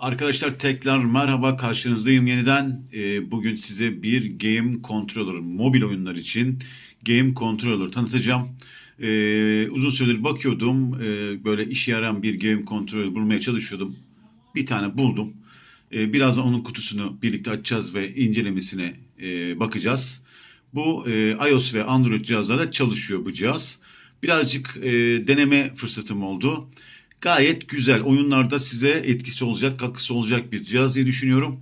Arkadaşlar tekrar merhaba karşınızdayım yeniden. Ee, bugün size bir Game Controller, mobil oyunlar için Game Controller tanıtacağım. Ee, uzun süredir bakıyordum, ee, böyle işe yarayan bir Game Controller bulmaya çalışıyordum. Bir tane buldum. Ee, birazdan onun kutusunu birlikte açacağız ve incelemesine e, bakacağız. Bu e, iOS ve Android cihazlarda çalışıyor bu cihaz. Birazcık e, deneme fırsatım oldu. Gayet güzel. Oyunlarda size etkisi olacak, katkısı olacak bir cihaz diye düşünüyorum.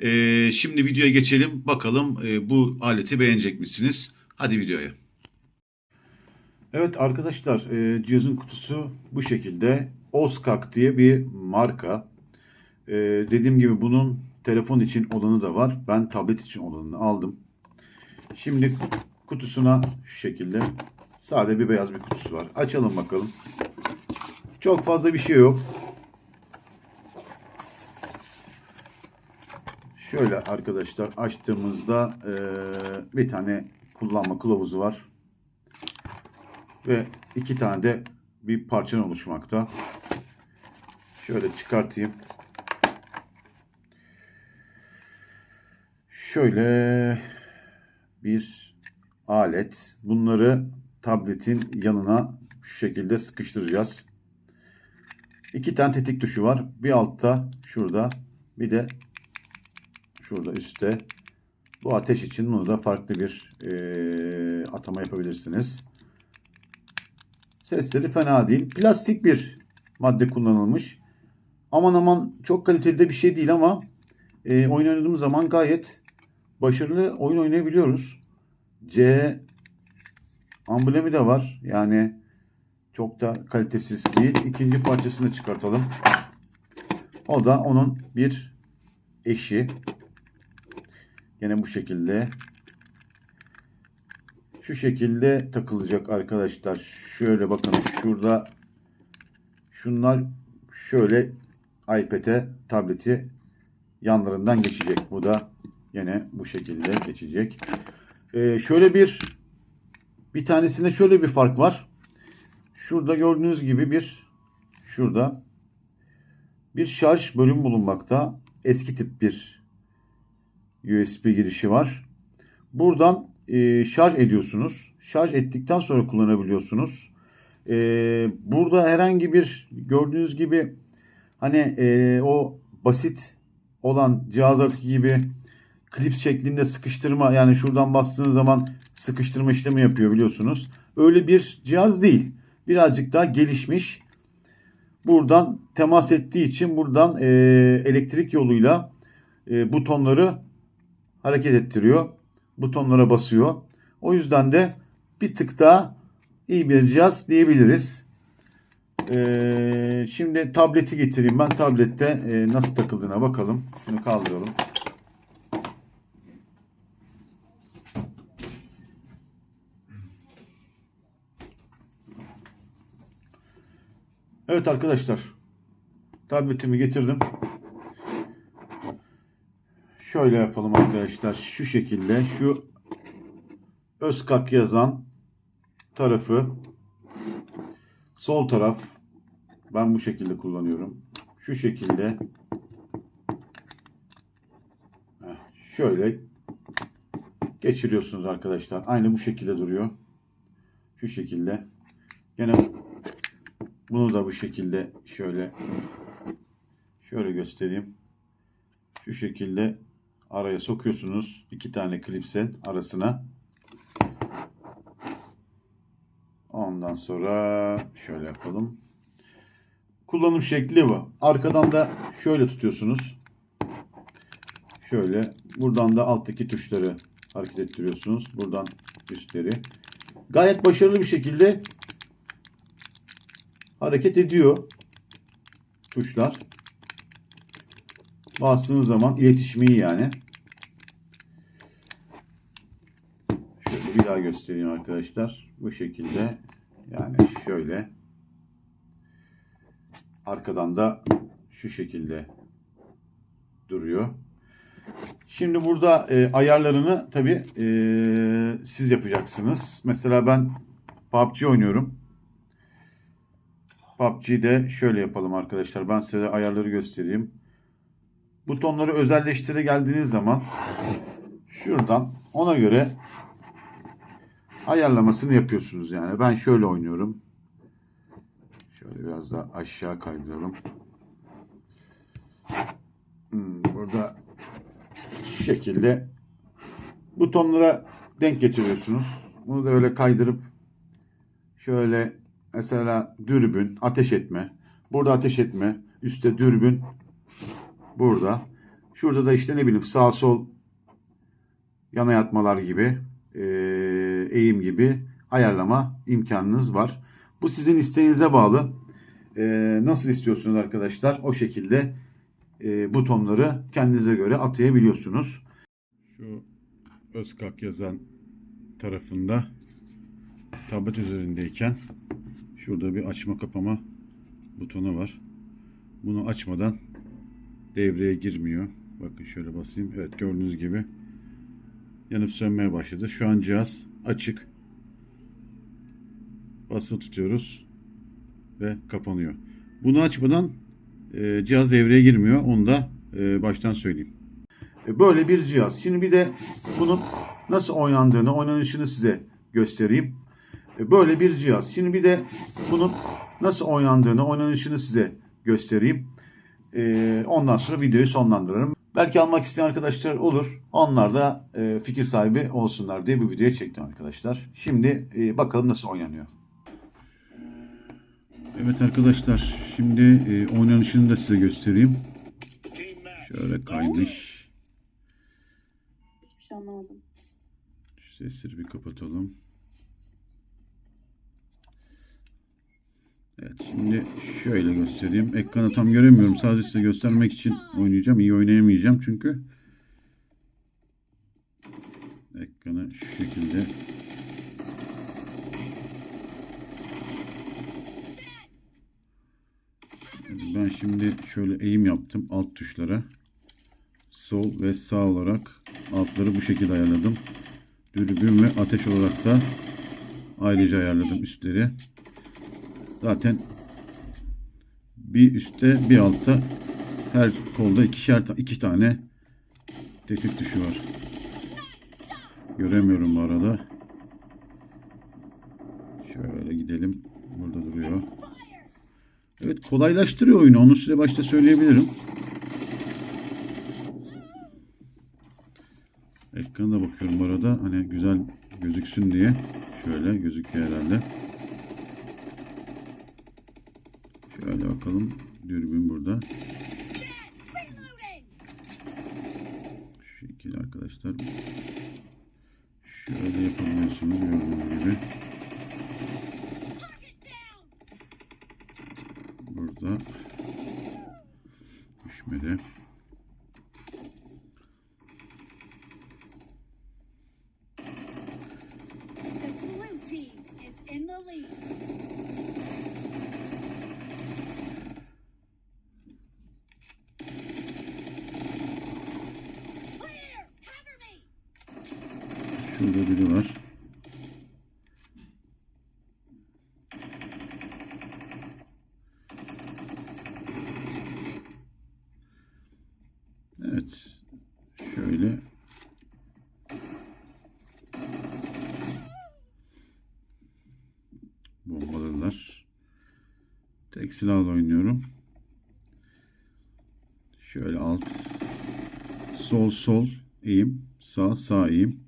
Ee, şimdi videoya geçelim. Bakalım e, bu aleti beğenecek misiniz? Hadi videoya. Evet arkadaşlar e, cihazın kutusu bu şekilde. Oskak diye bir marka. E, dediğim gibi bunun telefon için olanı da var. Ben tablet için olanını aldım. Şimdi kutusuna şu şekilde sade bir beyaz bir kutusu var. Açalım bakalım. Çok fazla bir şey yok. Şöyle arkadaşlar açtığımızda eee, bir tane kullanma kılavuzu var. Ve iki tane de bir parçadan oluşmakta. Şöyle çıkartayım. Şöyle bir alet. Bunları tabletin yanına şu şekilde sıkıştıracağız. İki tane tetik tuşu var. Bir altta şurada bir de şurada üstte. Bu ateş için bunu da farklı bir eee, atama yapabilirsiniz. Sesleri fena değil. Plastik bir madde kullanılmış. Aman aman çok kaliteli de bir şey değil ama eee oyun oynadığımız zaman gayet başarılı oyun oynayabiliyoruz. C amblemi de var. Yani çok da kalitesiz değil. İkinci parçasını çıkartalım. O da onun bir eşi. Yine bu şekilde. Şu şekilde takılacak arkadaşlar. Şöyle bakın şurada şunlar şöyle iPad'e, tableti yanlarından geçecek. Bu da yine bu şekilde geçecek. Ee, şöyle bir bir tanesinde şöyle bir fark var. Şurada gördüğünüz gibi bir şurada bir şarj bölümü bulunmakta. Eski tip bir USB girişi var. Buradan e, şarj ediyorsunuz. Şarj ettikten sonra kullanabiliyorsunuz. E, burada herhangi bir gördüğünüz gibi hani e, o basit olan cihazlardaki gibi klips şeklinde sıkıştırma yani şuradan bastığınız zaman sıkıştırma işlemi yapıyor biliyorsunuz. Öyle bir cihaz değil birazcık daha gelişmiş. Buradan temas ettiği için buradan e, elektrik yoluyla e, butonları hareket ettiriyor. Butonlara basıyor. O yüzden de bir tık daha iyi bir cihaz diyebiliriz. E, şimdi tableti getireyim. Ben tablette e, nasıl takıldığına bakalım. Şunu kaldıralım. Evet arkadaşlar. Tabletimi getirdim. Şöyle yapalım arkadaşlar. Şu şekilde şu Özkak yazan tarafı sol taraf ben bu şekilde kullanıyorum. Şu şekilde şöyle geçiriyorsunuz arkadaşlar. Aynı bu şekilde duruyor. Şu şekilde. Gene bunu da bu şekilde şöyle şöyle göstereyim. Şu şekilde araya sokuyorsunuz. iki tane klipsin arasına. Ondan sonra şöyle yapalım. Kullanım şekli bu. Arkadan da şöyle tutuyorsunuz. Şöyle. Buradan da alttaki tuşları hareket ettiriyorsunuz. Buradan üstleri. Gayet başarılı bir şekilde hareket ediyor tuşlar. Bastığınız zaman iletişimi yani. Şöyle bir daha göstereyim arkadaşlar. Bu şekilde yani şöyle arkadan da şu şekilde duruyor. Şimdi burada e, ayarlarını tabi e, siz yapacaksınız. Mesela ben PUBG oynuyorum. PUBG'de şöyle yapalım arkadaşlar. Ben size ayarları göstereyim. butonları özelleştire geldiğiniz zaman şuradan ona göre ayarlamasını yapıyorsunuz yani. Ben şöyle oynuyorum. Şöyle biraz daha aşağı kaydıralım. Hmm, burada şu şekilde butonlara denk getiriyorsunuz. Bunu da öyle kaydırıp şöyle mesela dürbün, ateş etme. Burada ateş etme. Üstte dürbün. Burada. Şurada da işte ne bileyim sağ sol yana yatmalar gibi eğim gibi ayarlama imkanınız var. Bu sizin isteğinize bağlı. Nasıl istiyorsunuz arkadaşlar? O şekilde butonları kendinize göre atayabiliyorsunuz. Şu Özkak yazan tarafında tablet üzerindeyken şurada bir açma kapama butonu var. Bunu açmadan devreye girmiyor. Bakın şöyle basayım. Evet gördüğünüz gibi yanıp sönmeye başladı. Şu an cihaz açık. Basılı tutuyoruz ve kapanıyor. Bunu açmadan e, cihaz devreye girmiyor. Onu da e, baştan söyleyeyim. E, Böyle bir cihaz. Şimdi bir de bunun nasıl oynandığını, oynanışını size göstereyim. E, Böyle bir cihaz. Şimdi bir de bunun nasıl oynandığını, oynanışını size göstereyim. E, Ondan sonra videoyu sonlandırırım. Belki almak isteyen arkadaşlar olur. Onlar da e, fikir sahibi olsunlar diye bu videoyu çektim arkadaşlar. Şimdi bakalım nasıl oynanıyor. Evet arkadaşlar şimdi oynanışını da size göstereyim. Şöyle kaymış. Hiçbir şey anlamadım. Sesleri bir kapatalım. Evet şimdi şöyle göstereyim. Ekranı tam göremiyorum. Sadece size göstermek için oynayacağım. İyi oynayamayacağım çünkü. Ekranı şu şekilde. Ben şimdi şöyle eğim yaptım alt tuşlara. Sol ve sağ olarak altları bu şekilde ayarladım. Dürbün ve ateş olarak da ayrıca ayarladım üstleri. Zaten bir üstte bir altta her kolda ikişer iki tane tetik tuşu var. Göremiyorum bu arada. Şöyle gidelim. Burada duruyor. Evet kolaylaştırıyor oyunu. Onu size başta söyleyebilirim. Ekrana bakıyorum arada. Hani güzel gözüksün diye. Şöyle gözüküyor herhalde. Şöyle bakalım. Dürbün burada. Şu şekilde arkadaşlar. Şöyle yapabiliyorsunuz gördüğünüz gibi. Şurada biri var. Evet. Şöyle. Bombaladılar. Tek silahla oynuyorum. Şöyle alt. Sol sol eğim. Sağ sağ eğim.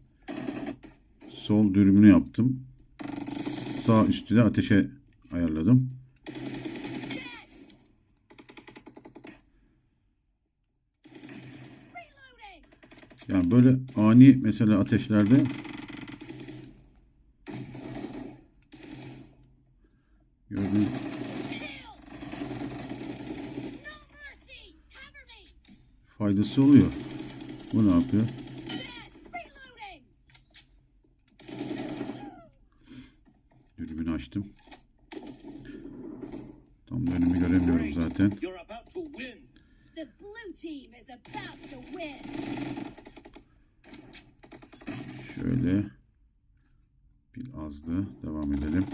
Sol dürbünü yaptım. Sağ üstü de ateşe ayarladım. Yani böyle ani mesela ateşlerde gördüğünüz faydası oluyor. Bu ne yapıyor? Açtım. Tam da önümü göremiyorum zaten. You're about to win. The blue team is about to win! Şöyle bir azdı. Devam edelim.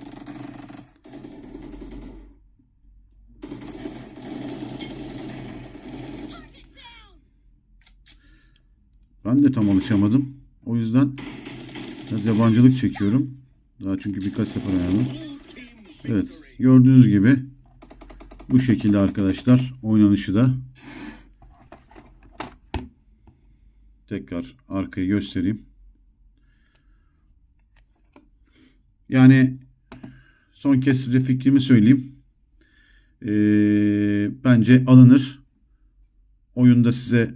Ben de tam alışamadım. O yüzden biraz yabancılık çekiyorum. Daha çünkü birkaç sefer oynadım. Evet. Gördüğünüz gibi bu şekilde arkadaşlar oynanışı da tekrar arkayı göstereyim. Yani son kez size fikrimi söyleyeyim. Ee, bence alınır. Oyunda size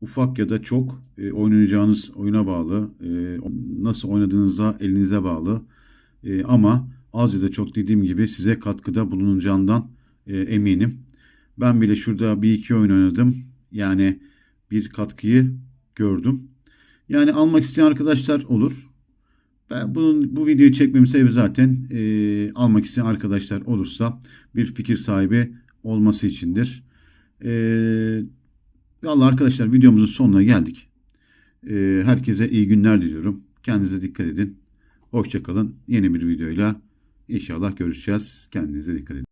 ufak ya da çok e, oynayacağınız oyuna bağlı. E, nasıl oynadığınıza elinize bağlı. E, ama az ya da çok dediğim gibi size katkıda bulunacağından e, eminim. Ben bile şurada bir iki oyun oynadım. Yani bir katkıyı gördüm. Yani almak isteyen arkadaşlar olur. Ben bunun bu videoyu çekmemin sebebi zaten e, almak isteyen arkadaşlar olursa bir fikir sahibi olması içindir. E, arkadaşlar videomuzun sonuna geldik. E, herkese iyi günler diliyorum. Kendinize dikkat edin. Hoşçakalın. Yeni bir videoyla inşallah görüşeceğiz. Kendinize dikkat edin.